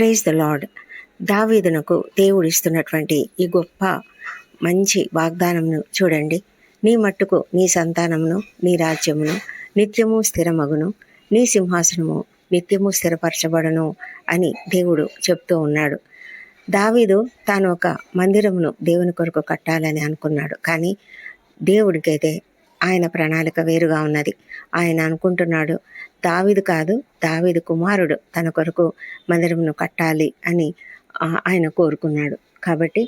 Praise the lord దావీదునకు దేవుడు ఇస్తున్నటువంటి ఈ గొప్ప మంచి వాగ్దానంను చూడండి. నీ మట్టుకు నీ సంతానమును నీ రాజ్యమును నిత్యము స్థిరమగును. నీ సింహాసనము నిత్యము స్థిరపరచబడను అని దేవుడు చెప్తూ ఉన్నాడు. దావీదు తాను ఒక మందిరమును దేవుని కొరకు కట్టాలని అనుకున్నాడు. కానీ దేవుడికైతే ఆయన ప్రణాళిక వేరుగా ఉన్నది. ఆయన అనుకుంటున్నాడు దావీదు కాదు దావీదు కుమారుడు తన కొరకు మందిరమును కట్టాలి అని ఆయన కోరుకున్నాడు. కాబట్టి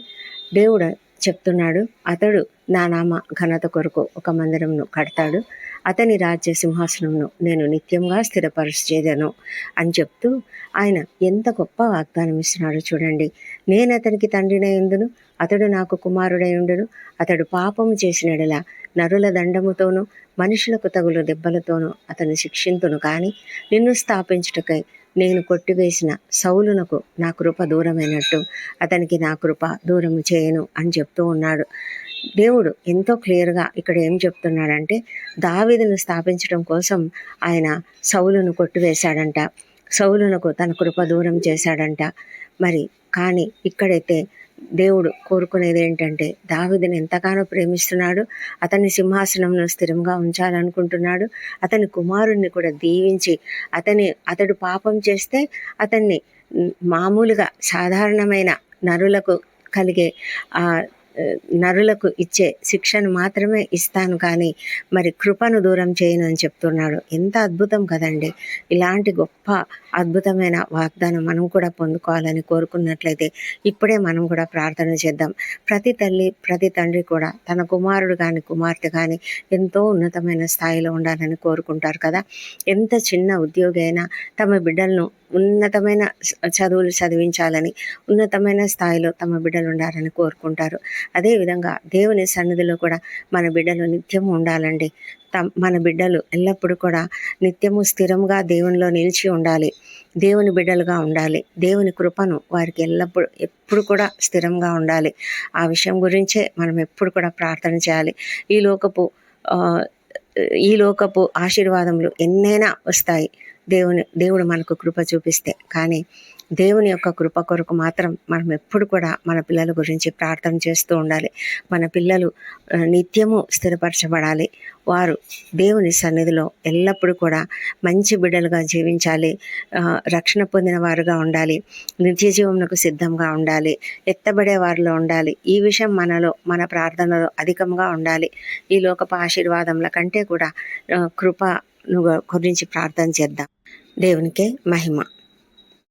దేవుడు చెప్తున్నాడు అతడు నా నామ ఘనత కొరకు ఒక మందిరంను కడతాడు. అతని రాజ్య సింహాసనంను నేను నిత్యంగా స్థిరపరిచేదను అని చెప్తూ ఆయన ఎంత గొప్ప వాగ్దానం ఇస్తున్నాడో చూడండి. నేను అతనికి తండ్రినై ఉండును అతడు నాకు కుమారుడై ఉండును అతడు పాపము చేసినడలా నరుల దండముతోనూ మనుషులకు తగులు దెబ్బలతోనూ అతను శిక్షింతును కానీ నిన్ను స్థాపించుటకై నేను కొట్టివేసిన సౌలునకు నా కృప దూరమైనట్టు అతనికి నా కృప దూరము చేయను అని చెప్తూ ఉన్నాడు. దేవుడు ఎంతో క్లియర్గా ఇక్కడ ఏం చెప్తున్నాడంటే దావీదును స్థాపించడం కోసం ఆయన సౌలును కొట్టివేశాడంట సౌలునకు తన కృప దూరం చేశాడంట. మరి కానీ ఇక్కడైతే దేవుడు కోరుకునేది ఏంటంటే దావీదుని ఎంతగానో ప్రేమిస్తున్నాడు అతని సింహాసనంలో స్థిరంగా ఉంచాలనుకుంటున్నాడు అతని కుమారుణ్ణి కూడా దీవించి అతని అతడు పాపం చేస్తే అతన్ని మామూలుగా సాధారణమైన నరులకు కలిగే నరులకు ఇచ్చే శిక్షను మాత్రమే ఇస్తాను కానీ మరి కృపను దూరం చేయను అని చెప్తున్నాడు. ఎంత అద్భుతం కదండి. ఇలాంటి గొప్ప అద్భుతమైన వాగ్దానం మనం కూడా పొందుకోవాలని కోరుకున్నట్లయితే ఇప్పుడే మనం కూడా ప్రార్థన చేద్దాం. ప్రతి తల్లి ప్రతి తండ్రి కూడా తన కుమారుడు కానీ కుమార్తె కానీ ఎంతో ఉన్నతమైన స్థాయిలో ఉండాలని కోరుకుంటారు కదా. ఎంత చిన్న ఉద్యోగి అయినా తమ బిడ్డలను ఉన్నతమైన చదువులు చదివించాలని ఉన్నతమైన స్థాయిలో తమ బిడ్డలు ఉండాలని కోరుకుంటారు. అదేవిధంగా దేవుని సన్నిధిలో కూడా మన బిడ్డలు నిత్యం ఉండాలండి. మన బిడ్డలు ఎల్లప్పుడూ కూడా నిత్యము స్థిరంగా దేవునిలో నిలిచి ఉండాలి. దేవుని బిడ్డలుగా ఉండాలి. దేవుని కృపను వారికి ఎల్లప్పుడు ఎప్పుడు కూడా స్థిరంగా ఉండాలి. ఆ విషయం గురించే మనం ఎప్పుడు కూడా ప్రార్థన చేయాలి. ఈ లోకపు ఈ లోకపు ఆశీర్వాదములు ఎన్నైనా వస్తాయి. దేవుని దేవుడు మనకు కృప చూపిస్తే. కానీ దేవుని యొక్క కృప కొరకు మాత్రం మనం ఎప్పుడు కూడా మన పిల్లల గురించి ప్రార్థన చేస్తూ ఉండాలి. మన పిల్లలు నిత్యము స్థిరపరచబడాలి. వారు దేవుని సన్నిధిలో ఎల్లప్పుడూ కూడా మంచి బిడ్డలుగా జీవించాలి. రక్షణ పొందిన వారుగా ఉండాలి. నిత్య జీవమునకు సిద్ధంగా ఉండాలి. ఎత్తబడే వారిలో ఉండాలి. ఈ విషయం మనలో మన ప్రార్థనలో అధికంగా ఉండాలి. ఈ లోకపు ఆశీర్వాదముల కంటే కూడా కృప గురించి ప్రార్థన చేద్దాం. దేవునికే మహిమ.